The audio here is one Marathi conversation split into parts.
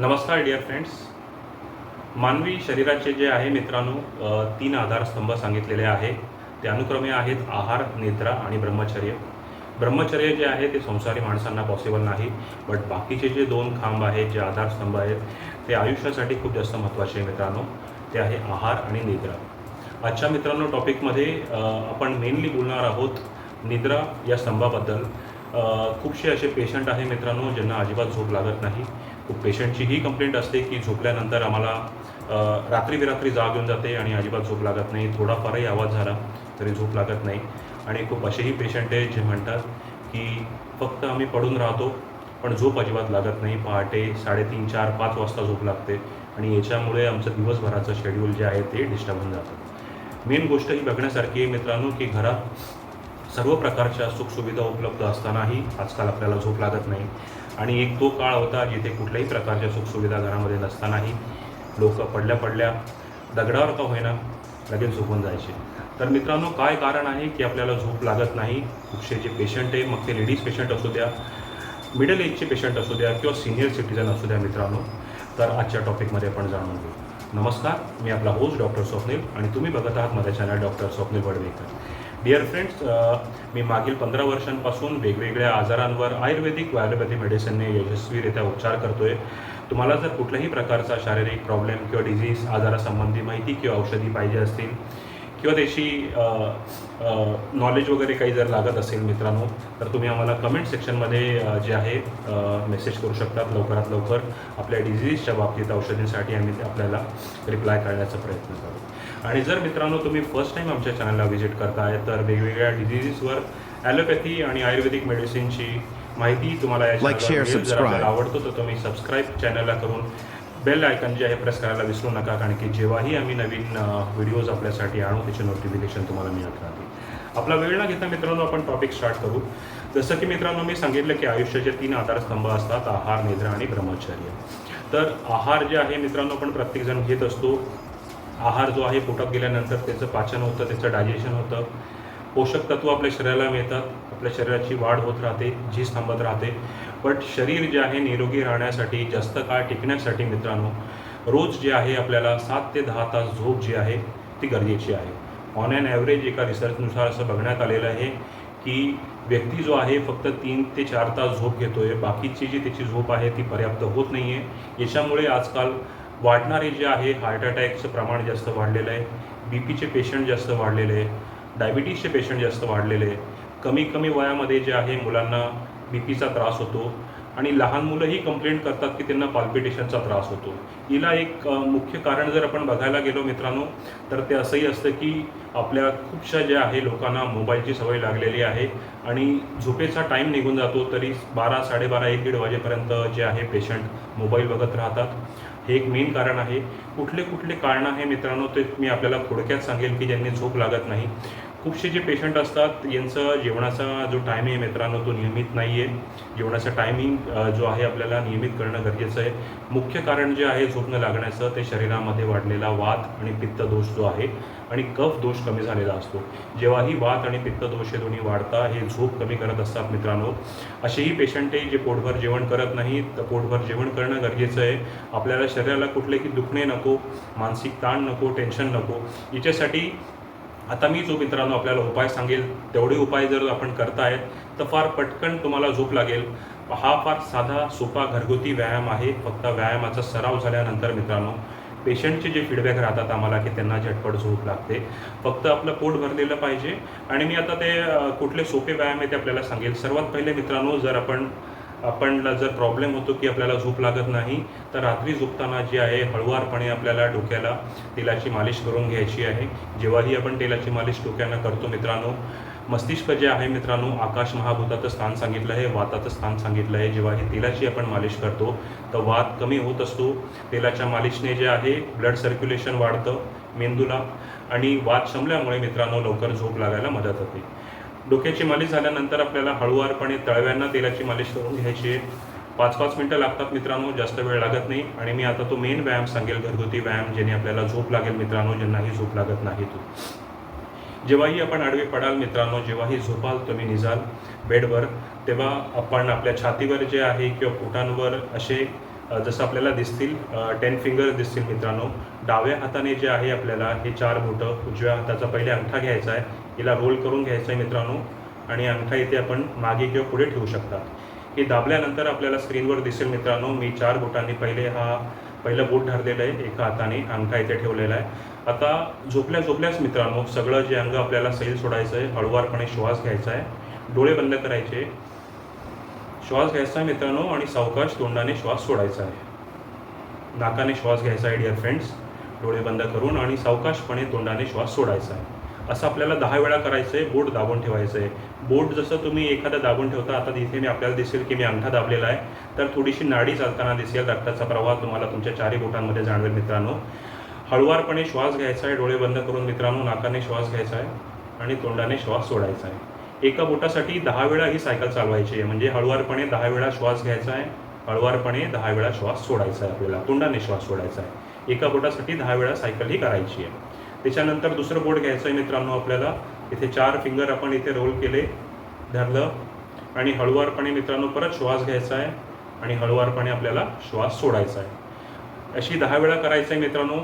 नमस्कार डिअर फ्रेंड्स मानवी शरीराचे जे आहे मित्रांनो तीन आधारस्तंभ सांगितलेले आहे. ते अनुक्रमे आहेत आहार निद्रा आणि ब्रह्मचर्य. ब्रह्मचर्य जे आहे ते संसारी माणसांना पॉसिबल नाही बट बाकीचे जे दोन खांब आहेत जे आधारस्तंभ आहेत ते आयुष्यासाठी खूप जास्त महत्त्वाचे आहे मित्रांनो. ते आहे आहार आणि निद्रा. आजच्या मित्रांनो टॉपिकमध्ये आपण मेनली बोलणार आहोत निद्रा या स्तंभाबद्दल. खूपसे असे पेशंट आहे मित्रांनो ज्यांना अजिबात झोप लागत नाही. पेशंटची ही कंप्लेंट असते की झोपल्यानंतर आम्हाला रात्री बिरात्री जाग येऊन जाते आणि अजिबात झोप लागत नाही. थोडाफारही आवाज झाला तरी झोप लागत नाही. आणि खूप असेही पेशंट आहेत जे म्हणतात की फक्त आम्ही पडून राहतो पण झोप अजिबात लागत नाही. पहाटे साडेतीन चार पाच वाजता झोप लागते आणि याच्यामुळे आमचं दिवसभराचं शेड्यूल जे आहे ते डिस्टर्ब होऊन जातं. मेन गोष्ट ही बघण्यासारखी आहे मित्रांनो की घरात सर्व प्रकारच्या सुखसुविधा उपलब्ध असतानाही आजकाल आपल्याला झोप लागत नाही. आणि एक तो काळ होता जिथे कुठल्याही प्रकारच्या सुखसुविधा घरामध्ये नसतानाही लोक पडल्या पडल्या दगडावर का होईना लगेच झोपून जायचे. तर मित्रांनो काय कारण आहे की आपल्याला झोप लागत नाही? खूपसे जे पेशंट आहे मग ते लेडीज पेशंट असू द्या मिडल एजचे पेशंट असू द्या किंवा सिनियर सिटीजन असू द्या मित्रांनो तर आजच्या टॉपिकमध्ये आपण जाणून घेऊ. नमस्कार मी आपला होस्ट डॉक्टर स्वप्नील आणि तुम्ही बघत आहात माझ्या channel doctor Swapnil Wadwekar. Dear friends मी मागील पंधरा वर्षांपासून वेगवेगळ्या आजारांवर आयुर्वेदिक व ॲलोपॅथी मेडिसिनने यशस्वीरित्या उपचार करतोय. तुम्हाला जर कुठल्याही प्रकारचा शारीरिक प्रॉब्लेम किंवा डिझीज आजारासंबंधी माहिती किंवा औषधी पाहिजे असतील किंवा त्याची नॉलेज वगैरे काही जर लागत असेल मित्रांनो तर तुम्ही आम्हाला कमेंट सेक्शनमध्ये जे आहे मेसेज करू शकतात लवकरात लवकर. आपल्या डिझीजच्या बाबतीत औषधींसाठी आम्ही ते आपल्याला रिप्लाय करण्याचा प्रयत्न करू. आणि जर मित्रांनो तुम्ही फर्स्ट टाईम आमच्या चॅनलला व्हिजिट करताय तर वेगवेगळ्या डिझीजेसवर ॲलोपॅथी आणि आयुर्वेदिक मेडिसिनची माहिती तुम्हाला आवडतो तर तुम्ही सबस्क्राईब चॅनलला करून बेल आयकन जे आहे प्रेस करायला विसरू नका कारण की जेव्हाही आम्ही नवीन व्हिडिओज आपल्यासाठी आणू त्याचे नोटिफिकेशन तुम्हाला मिळत राहतील. आपला वेळ न घेता मित्रांनो आपण टॉपिक स्टार्ट करू. जसं की मित्रांनो मी सांगितलं की आयुष्याचे तीन आधारस्तंभ असतात आहार निद्रा आणि ब्रह्मचर्य. तर आहार जे आहे मित्रांनो आपण प्रत्येकजण घेत असतो. आहार जो आहे पोटात गेल्यानंतर त्याचं पाचन होतं त्याचं डायजेशन होतं. पोषक तत्व आपल्या शरीराला मिळतात. आपल्या शरीराची वाढ होत राहते झीज थांबत राहते. बट शरीर जे आहे निरोगी राहण्यासाठी जास्त काळ टिकण्यासाठी मित्रांनो रोज जे आहे आपल्याला सात ते दहा तास झोप जी आहे ती गरजेची आहे. ऑन अँड ॲव्हरेज एका रिसर्चनुसार असं बघण्यात आलेलं आहे की व्यक्ती जो आहे फक्त तीन ते चार तास झोप घेतो आहे बाकीची जी त्याची झोप आहे ती पर्याप्त होत नाही आहे याच्यामुळे आजकाल वाढणारे जे आहे हार्ट अटॅकचं प्रमाण जास्त वाढलेलं आहे. बी पीचे पेशंट जास्त वाढलेले आहे. डायबिटीसचे पेशंट जास्त वाढलेले आहे कमी कमी वयामध्ये जे आहे मुलांना बी पीचा त्रास होतो आणि लहान मुलंही कंप्लेंट करतात की त्यांना पाल्पिटेशनचा त्रास होतो. हिला एक मुख्य कारण जर आपण बघायला गेलो मित्रांनो तर ते असंही असतं की आपल्या खूपशा ज्या आहे लोकांना मोबाईलची सवय लागलेली आहे आणि झोपेचा टाईम निघून जातो तरी बारा साडेबारा एक दीड वाजेपर्यंत जे आहे पेशंट मोबाईल बघत राहतात. हे एक मेन कारण आहे. कुठले कुठले कारणं आहे मित्रांनो ते मी आपल्याला थोडक्यात सांगेल की ज्यांनी झोप लागत नाही. खूपसे जे पेशंट असतात यांचं जेवणाचा जो टाईम आहे मित्रांनो तो नियमित नाही आहे जेवणाचा टायमिंग जो आहे आपल्याला नियमित करणं गरजेचं आहे. मुख्य कारण जे आहे झोप न लागण्याचं ते शरीरामध्ये वाढलेला वात आणि पित्त दोष जो आहे आणि कफ दोष कमी झालेला असतो. जेव्हाही वात आणि पित्त दोष हे दोन्ही वाढता हे झोप कमी करत असतात मित्रांनो. असेही पेशंट आहे जे पोटभर जेवण करत नाही तर पोटभर जेवण करणं गरजेचं आहे. आपल्याला शरीराला कुठलेही दुखणे नको मानसिक ताण नको टेन्शन नको. याच्यासाठी आता मी जो मित्रांनो आपल्याला उपाय सांगेल. तेवढे उपाय जर आपण करताय तर फार पटकन तुम्हाला झोप लागेल. हा फार साधा सोपा घरगुती व्यायाम आहे. फक्त व्यायामाचा सराव झाल्यानंतर मित्रांनो पेशंटचे जे फीडबॅक राहतात आम्हाला की त्यांना झटपट झोप लागते. फक्त आपलं पोट भरलेलं पाहिजे. आणि मी आता ते कुठले सोपे व्यायाम आहे ते आपल्याला सांगेल. सर्वात पहिले मित्रांनो जर आपण आपण जर प्रॉब्लेम होतो की आपल्याला झोप लागत नाही तर रात्री झोपताना जे आहे हळुवारपणे आपल्याला डोक्याला तेलाची मालिश करून घ्यायची आहे. जेव्हाही आपण तेलाची मालिश डोक्यानं करतो मित्रांनो मस्तिष्क जे आहे मित्रांनो आकाश महाभूताचं स्थान सांगितलं आहे वाताचं स्थान सांगितलं आहे. जेव्हाही तेलाची आपण मालिश करतो तर वात कमी होत असतो. तेलाच्या मालिशने जे आहे ब्लड सर्क्युलेशन वाढतं मेंदूला आणि वात शमल्यामुळे मित्रांनो लवकर झोप लागायला मदत होते. डोक्याची मालिश झाल्यानंतर आपल्याला हळुवारपणे तळव्यांना तेलाची मालिश करून घ्यायची. आहे पाच पाच मिनटं लागतात मित्रांनो जास्त वेळ लागत नाही. आणि मी आता तो मेन व्यायाम सांगेल घरगुती व्यायाम ज्याने आपल्याला झोप लागेल मित्रांनो ज्यांनाही झोप लागत नाही तो. जेव्हाही आपण आडवे पडाल मित्रांनो जेव्हाही झोपाल तुम्ही निजाल बेडवर तेव्हा आपण आपल्या छातीवर जे आहे किंवा पोटांवर असे जसं आपल्याला दिसतील टेन फिंगर दिसतील मित्रांनो डाव्या हाताने जे आहे आपल्याला हे चार बोटं उजव्या हाताचा पहिले अंगठा घ्यायचा आहे. हिला रोल करून घ्यायचं आहे मित्रांनो. आणि अंगठा इथे आपण मागे किंवा पुढे ठेवू शकतात. हे दाबल्यानंतर आपल्याला स्क्रीनवर दिसेल मित्रांनो मी चार बोटांनी पहिले हा पहिलं बोट धरलेलं आहे एका हाताने अंगठा इथे ठेवलेला आहे. आता झोपल्या झोपल्याच मित्रांनो सगळं जे अंग आपल्याला सैल सोडायचं आहे हळुवारपणे श्वास घ्यायचा आहे डोळे बंद करायचे. श्वास घ्यायचा आहे मित्रांनो आणि सावकाश तोंडाने श्वास सोडायचा आहे नाकाने श्वास घ्यायचा आहे डिअर फ्रेंड्स डोळे बंद करून आणि सावकाशपणे तोंडाने श्वास सोडायचा आहे असं आपल्याला दहा वेळा करायचं आहे बोट दाबून ठेवायचं आहे बोट जसं तुम्ही एखादं दाबून ठेवता आता इथे मी आपल्याला दिसेल की मी अंगठा दाबलेला आहे. तर थोडीशी नाडी चालताना दिसेल रक्ताचा प्रवाह तुम्हाला तुमच्या चारही बोटांमध्ये जाणवेल मित्रांनो. हळुवारपणे श्वास घ्यायचा आहे डोळे बंद करून मित्रांनो नाकाने श्वास घ्यायचा आहे आणि तोंडाने श्वास सोडायचा आहे. एका बोटासाठी दहा वेळा ही सायकल चालवायची आहे म्हणजे हळुवारपणे दहा वेळा श्वास घ्यायचा आहे हळुवारपणे दहा वेळा श्वास सोडायचा आहे आपल्याला तोंडाने श्वास सोडायचा आहे. एका बोटासाठी दहा वेळा सायकल ही करायची आहे. त्याच्यानंतर दुसरं बोट घ्यायचं आहे मित्रांनो आपल्याला. इथे चार फिंगर आपण इथे रोल केले धरलं आणि हळुवारपणे मित्रांनो परत श्वास घ्यायचा आहे आणि हळुवारपणे आपल्याला श्वास सोडायचा आहे. अशी दहा वेळा करायचं आहे मित्रांनो.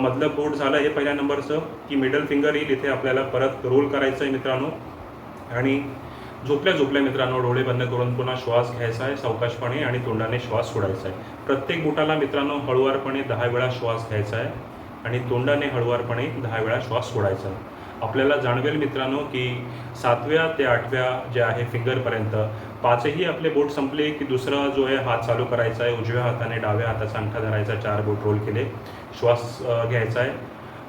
मधलं बोट झालं हे पहिल्या नंबरचं की मिडल फिंगर येईल इथे आपल्याला परत रोल करायचं आहे मित्रांनो. आणि झोपल्या झोपल्या मित्रांनो डोळे बंद करून पुन्हा श्वास घ्यायचा आहे सावकाशपणे आणि तोंडाने श्वास सोडायचा आहे. प्रत्येक बोटाला मित्रांनो हळुवारपणे दहा वेळा श्वास घ्यायचा आहे. आणि तोंडाने हळुवारपणे दहा वेळा श्वास सोडायचा. आपल्याला जाणवेल मित्रांनो की सातव्या ते आठव्या जे आहे फिंगरपर्यंत पाचही आपले बोट संपले की दुसरा जो आहे हात चालू करायचा आहे उजव्या हाताने डाव्या हाताचा अंगठा धरायचा चार बोट रोल केले श्वास घ्यायचा आहे.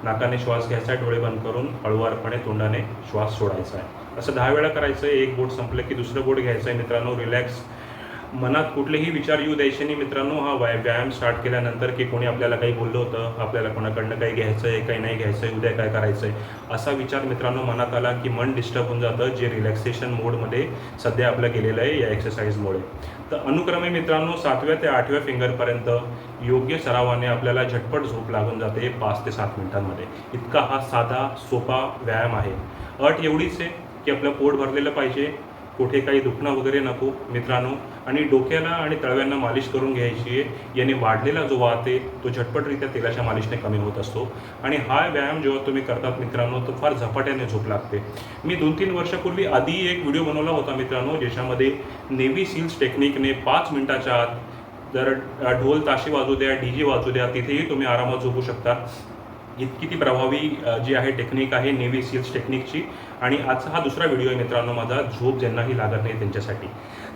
नाकाने श्वास घ्यायचा आहे डोळे बंद करून हळुवारपणे तोंडाने श्वास सोडायचा आहे. असं दहा वेळा करायचं आहे एक बोट संपलं की दुसरं बोट घ्यायचं आहे. मित्रांनो रिलॅक्स मनात कुठलेही विचार येऊ द्यायचे नाही मित्रांनो. हा व्याय व्यायाम स्टार्ट केल्यानंतर की कोणी आपल्याला काही बोललं होतं आपल्याला कोणाकडनं काही घ्यायचं आहे काही नाही घ्यायचं आहे उद्या काय करायचं आहे असा विचार मित्रांनो मनात आला की मन डिस्टर्ब होऊन जातं जे रिलॅक्सेशन मोडमध्ये सध्या आपलं गेलेलं आहे या एक्सरसाइजमुळे तर अनुक्रमे मित्रांनो सातव्या ते आठव्या फिंगरपर्यंत योग्य सरावाने आपल्याला झटपट झोप लागून जाते पाच ते सात मिनिटांमध्ये. इतका हा साधा सोपा व्यायाम आहे. अट एवढीच आहे की आपलं पोट भरलेलं पाहिजे. कुठे काही दुखणं वगैरे नको मित्रांनो. आणि डोक्याला आणि तळव्यांना मालिश करून घ्यायची. आहे याने वाढलेला जो वात आहे तो झटपटरित्या तेलाच्या मालिशने कमी होत असतो. आणि हा व्यायाम जेव्हा तुम्ही करतात मित्रांनो तो फार झपाट्याने झोप लागते. मी दोन तीन वर्षापूर्वी आधी एक व्हिडिओ बनवला होता मित्रांनो ज्याच्यामध्ये नेव्ही सील्स टेक्निकने पाच मिनिटाच्या आत जर ढोल ताशी वाजू द्या डी जे वाजू द्या तिथेही तुम्ही आरामात झोपू शकता. इतकी ती प्रभावी जी आहे टेक्निक आहे नेव्ही सील्स टेक्निकची आणि आजचा हा दुसरा व्हिडिओ आहे मित्रांनो माझा झोप ज्यांनाही लागत नाही त्यांच्यासाठी.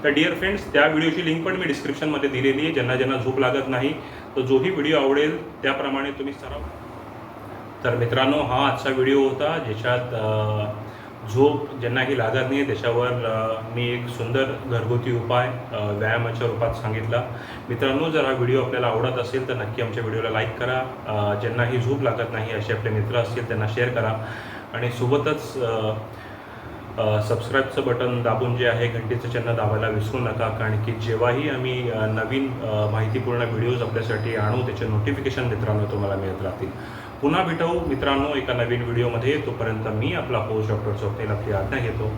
तर डिअर फ्रेंड्स त्या व्हिडिओची लिंक पण मी डिस्क्रिप्शनमध्ये दिलेली आहे. ज्यांना ज्यांना झोप लागत नाही तर जोही व्हिडिओ आवडेल त्याप्रमाणे तुम्ही सराव तर मित्रांनो हा आजचा व्हिडिओ होता ज्याच्यात झोप झोप ज्यांनाही लागत नाही त्याच्यावर मी एक सुंदर घरगुती उपाय व्यायामाच्या रूपात सांगितला. मित्रांनो जर हा व्हिडिओ आपल्याला आवडत असेल तर नक्की आमच्या व्हिडिओला लाईक करा. ज्यांना ही झोप लागत नाही असे आपले मित्र असतील त्यांना शेअर करा. आणि सोबतच सबस्क्राईबचं बटन दाबून जे आहे घंटेचं चिन्ह दाबायला विसरू नका. कारण की जेव्हाही आम्ही नवीन माहितीपूर्ण व्हिडिओज आपल्यासाठी आणू त्याचे नोटिफिकेशन मित्रांनो तुम्हाला मिळत राहतील. पुन्हा भेटू मित्रांनो एका नवीन व्हिडिओमध्ये. तोपर्यंत मी आपला होस्ट डॉक्टर स्वप्नील आपली आज्ञा घेतो.